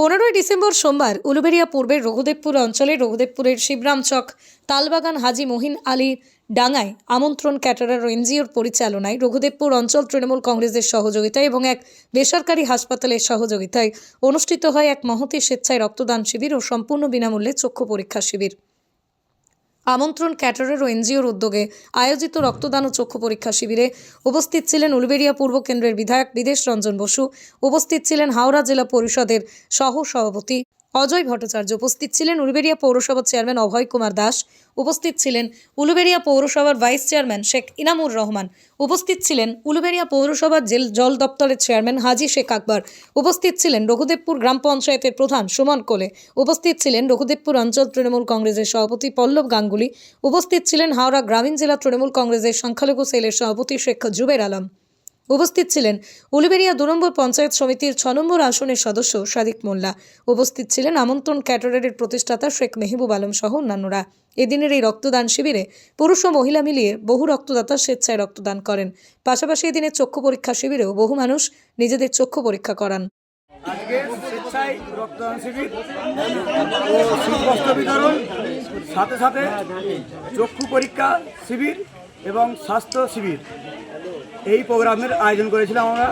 পনেরোই ডিসেম্বর সোমবার উলুবেড়িয়া পূর্বের রঘুদেবপুর অঞ্চলে রঘুদেবপুরের শিবরামচক, তালবাগান হাজি মহিন আলী ডাঙায় আমন্ত্রণ ক্যাটারার এনজিওর পরিচালনায় রঘুদেবপুর অঞ্চল তৃণমূল কংগ্রেসের সহযোগিতায় এবং এক বেসরকারি হাসপাতালের সহযোগিতায় অনুষ্ঠিত হয় এক মহতি স্বেচ্ছায় রক্তদান শিবির ও সম্পূর্ণ বিনামূল্যে চক্ষু পরীক্ষা শিবির। আমন্ত্রণ ক্যাটারের ও এনজিওর উদ্যোগে আয়োজিত রক্তদান ও চক্ষু পরীক্ষা শিবিরে উপস্থিত ছিলেন উলবেড়িয়া পূর্ব কেন্দ্রের বিধায়ক বিদেশ রঞ্জন বসু, উপস্থিত ছিলেন হাওড়া জেলা পরিষদের সহ সভাপতি অজয় ভট্টাচার্য উপস্থিত ছিলেন উলবেড়িয়া পৌরসভার চেয়ারম্যান অভয় কুমার দাস, উপস্থিত ছিলেন উলুবেড়িয়া পৌরসভার ভাইস চেয়ারম্যান শেখ ইনামুর রহমান, উপস্থিত ছিলেন উলুবেড়িয়া পৌরসভার জেল, জল দপ্তরের চেয়ারম্যান হাজি শেখ আকবর, উপস্থিত ছিলেন রঘুদেবপুর গ্রাম পঞ্চায়েতের প্রধান সুমন কোলে, উপস্থিত ছিলেন রঘুদেবপুর অঞ্চল তৃণমূল কংগ্রেসের সভাপতি পল্লব গাঙ্গুলি, উপস্থিত ছিলেন হাওড়া গ্রামীণ জেলা তৃণমূল কংগ্রেসের সংখ্যালঘু সেলের সভাপতি শেখ জুবের আলম। উপস্থিত ছিলেন উলুবেড়িয়া দু নম্বর পঞ্চায়েত সমিতির ছ নম্বর আসনের সদস্য সাদিক মোল্লা। উপস্থিত ছিলেন আমন্ত্রণ ক্যাটারের প্রতিষ্ঠাতা শেখ মেহবুব আলম সহ অন্যান্যরা। এদিনের এই রক্তদান শিবিরে পুরুষ ও মহিলা মিলিয়ে বহু রক্তদাতা স্বেচ্ছায় রক্তদান করেন। পাশাপাশি এদিনের চক্ষু পরীক্ষা শিবিরেও বহু মানুষ নিজেদের চক্ষু পরীক্ষা করান। সাথে সাথে চক্ষু পরীক্ষা শিবির এবং স্বাস্থ্য শিবির। এই প্রোগ্রামের আয়োজন করেছিলাম আমরা।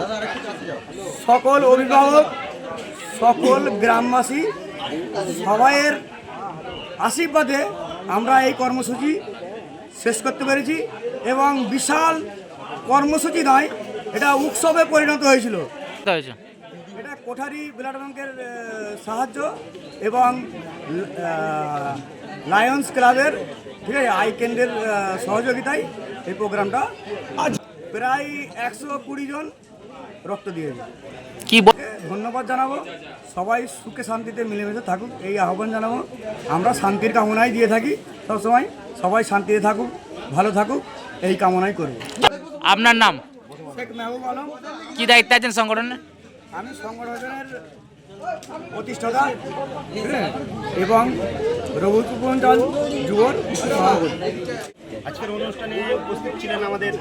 সকল অভিভাবক সকল গ্রামবাসী সবাইয়ের আশীর্বাদে আমরা এই কর্মসূচি শেষ করতে পেরেছি এবং বিশাল কর্মসূচি নয় এটা উৎসবে পরিণত হয়েছিল। এটা কোঠারি ব্লাড ব্যাংকের সাহায্য এবং লায়ন্স ক্লাবের ঠিক আছে আই কেন্দ্রের সহযোগিতায় এই প্রোগ্রামটা আজ প্রায় একশো কুড়ি জন রক্ত দিয়েছে কি ধন্যবাদ জানাব। সবাই সুখে শান্তিতে মিলেমিশে থাকুক এই আহ্বান জানাব। আমরা শান্তির কামনাই দিয়ে থাকি সবসময়। সবাই শান্তিতে থাকুক ভালো থাকুক এই কামনাই করব আপনার নাম? শেখ মেহবুব আলম। কি দায়িত্ব আছেন সংগঠনে? আমি সংগঠনের প্রতিষ্ঠাতা এবং রঘুপুর অঞ্চল যুবর আজকের অনুষ্ঠানে উপস্থিত ছিলেন আমাদের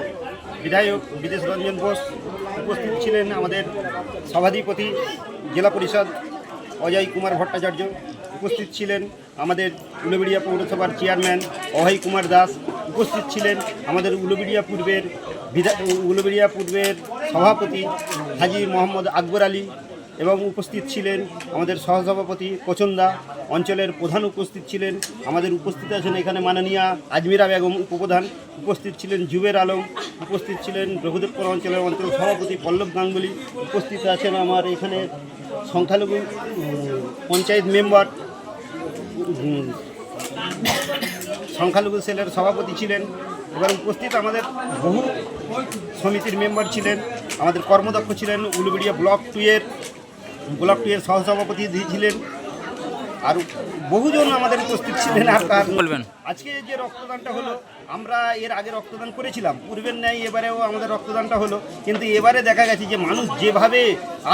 বিধায়ক বিদেশ রঞ্জন বোস, উপস্থিত ছিলেন আমাদের সভাধিপতি জেলা পরিষদ অজয় কুমার ভট্টাচার্য, উপস্থিত ছিলেন আমাদের উলুবেড়িয়া পৌরসভার চেয়ারম্যান অভয় কুমার দাস, উপস্থিত ছিলেন আমাদের উলুবেড়িয়া পূর্বের বিধা উলুবেড়িয়া পূর্বের সভাপতি হাজি মোহাম্মদ আকবর আলী এবং উপস্থিত ছিলেন আমাদের সহসভাপতি কোচন্দা অঞ্চলের প্রধান উপস্থিত ছিলেন, আমাদের উপস্থিত আছেন এখানে মাননীয়া আজমিরা বেগম উপপ্রধান, উপস্থিত ছিলেন জুবের আলম, উপস্থিত ছিলেন রঘুদেবপুর অঞ্চলের অঞ্চল সভাপতি পল্লব গাঙ্গুলি, উপস্থিত আছেন আমার এখানে সংখ্যালঘু পঞ্চায়েত মেম্বার সংখ্যালঘু সেলের সভাপতি ছিলেন এবার উপস্থিত আমাদের বহু সমিতির মেম্বার ছিলেন, আমাদের কর্মদক্ষ ছিলেন উলুবেড়িয়া ব্লক টু এর ব্লক টু এর সহসভাপতি ছিলেন আর বহুজন আমাদের উপস্থিত ছিলেন আর তার বলবেন। আজকে যে রক্তদানটা হলো আমরা এর আগে রক্তদান করেছিলাম। পূর্বের ন্যায় এবারেও আমাদের রক্তদানটা হলো। কিন্তু এবারে দেখা গেছে যে মানুষ যেভাবে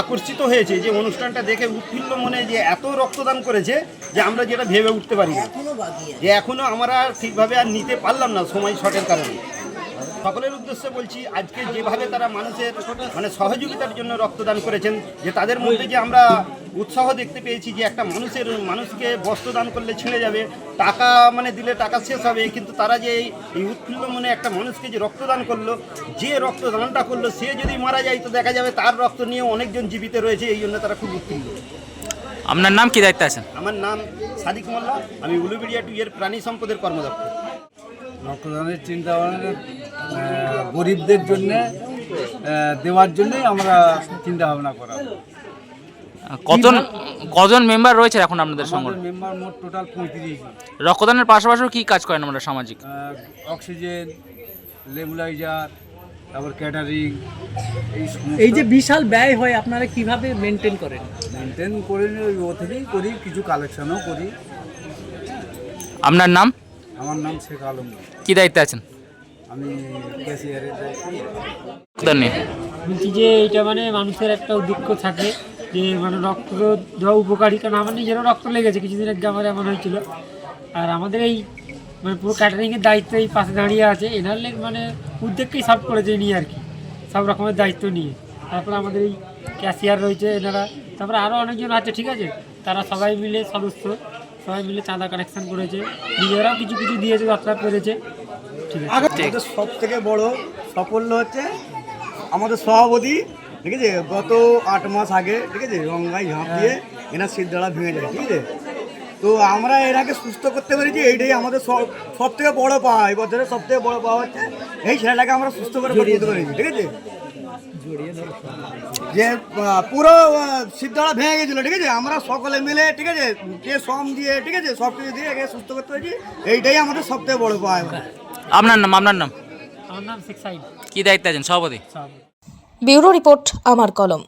আকর্ষিত হয়েছে যে অনুষ্ঠানটা দেখে উৎফুল্ল মনে যে এত রক্তদান করেছে যে আমরা যেটা ভেবে উঠতে পারি না যে এখনও আমরা ঠিকভাবে আর নিতে পারলাম না সময় শর্টের কারণে। সকলের উদ্দেশ্যে বলছি আজকে যেভাবে তারা মানুষের মানে সহযোগিতার জন্য রক্তদান করেছেন যে তাদের মধ্যে যে আমরা উৎসাহ দেখতে পেয়েছি যে একটা মানুষের মানুষকে বস্ত্র দান করলে ছিঁড়ে যাবে টাকা মানে দিলে টাকা শেষ হবে কিন্তু তারা যে এই- উৎফুল্ল মনে একটা মানুষকে যে রক্তদান করল যে রক্তদানটা করল সে যদি মারা যায় তো দেখা যাবে তার রক্ত নিয়ে অনেকজন জীবিত রয়েছে এই জন্য তারা খুব উৎফুল্ল। আপনার নাম কি দায়িত্বে আছেন? আমার নাম সাদিক মোল্লা আমি উলুবেড়িয়া টু এর প্রাণী সম্পদের কর্মদক্ষ। রক্তদানের চিন্তা ভাবনা গরিবদের জন্য দেওয়ার জন্যই আমরা চিন্তা ভাবনা করা কজন কজন মেম্বার রয়েছে এখন আপনাদের সংগঠন মেম্বার মোট টোটাল পঁয়ত্রিশ রক্তদানের পাশাপাশিও কি কাজ করেন আমরা সামাজিক? অক্সিজেন লেবুলাইজার তারপর ক্যাটারিং এই এই যে বিশাল ব্যয় হয় আপনারা কীভাবে মেনটেন করেন? মেনটেন করে ও থেকেই করি কিছু কালেকশনও করি। আপনার নাম? আমার নাম শেখ আলম। কি দায়িত্বে আছেন? আমি বলছি যে এটা মানে মানুষের একটা দুঃখ থাকে যে মানে রক্ত দেওয়া উপকারী কারণ আমার নিজেরও রক্ত লেগেছে কিছুদিন আগে আমার এমন হয়েছিল। আর আমাদের এই মানে পুরো ক্যাটারিংয়ের দায়িত্ব এই পাশে দাঁড়িয়ে আছে এনার লেগ মানে উদ্যোগকেই সব করেছে নিয়ে আর কি সব রকমের দায়িত্ব নিয়ে। তারপরে আমাদের এই ক্যাশিয়ার রয়েছে এনারা তারপরে আরও অনেকজন আছে ঠিক আছে? তারা সবাই মিলে সদস্য। সবাই মিলে চাঁদা কালেকশন করেছে। নিজেরাও কিছু কিছু দিয়েছে যাত্রা করেছে ঠিক আছে। সব থেকে বড় সাফল্য হচ্ছে আমাদের সভাপতি ঠিক আছে? গত আট মাস আগে ঠিক আছে? গঙ্গায় ঝাঁপ দিয়ে এনার সিদ্ধারা ভেঙে যায় ঠিক আছে? তো আমরা এনাকে সুস্থ করতে পেরেছি এইটাই আমাদের সব সব থেকে বড় পাওয়া এই বছরের সব থেকে বড় পাওয়া হচ্ছে এই ছেলেটাকে আমরা সুস্থ করে পেরেছি ঠিক আছে? যে পুরো সিদ্ধারা ভেঙে গেছিল ঠিক আছে? আমরা সকলে মিলে ঠিক আছে? কে শ্রম দিয়ে ঠিক আছে? সব কিছু দিয়ে একে সুস্থ করতে পেরেছি। এইটাই আমাদের সবথেকে বড় উপায়। আপনার নাম আপনার নাম? আমার নাম শেখ সাইদ। কি দায়িত্ব আছেন? সভাপতি। ব্যুরো রিপোর্ট আমার কলম।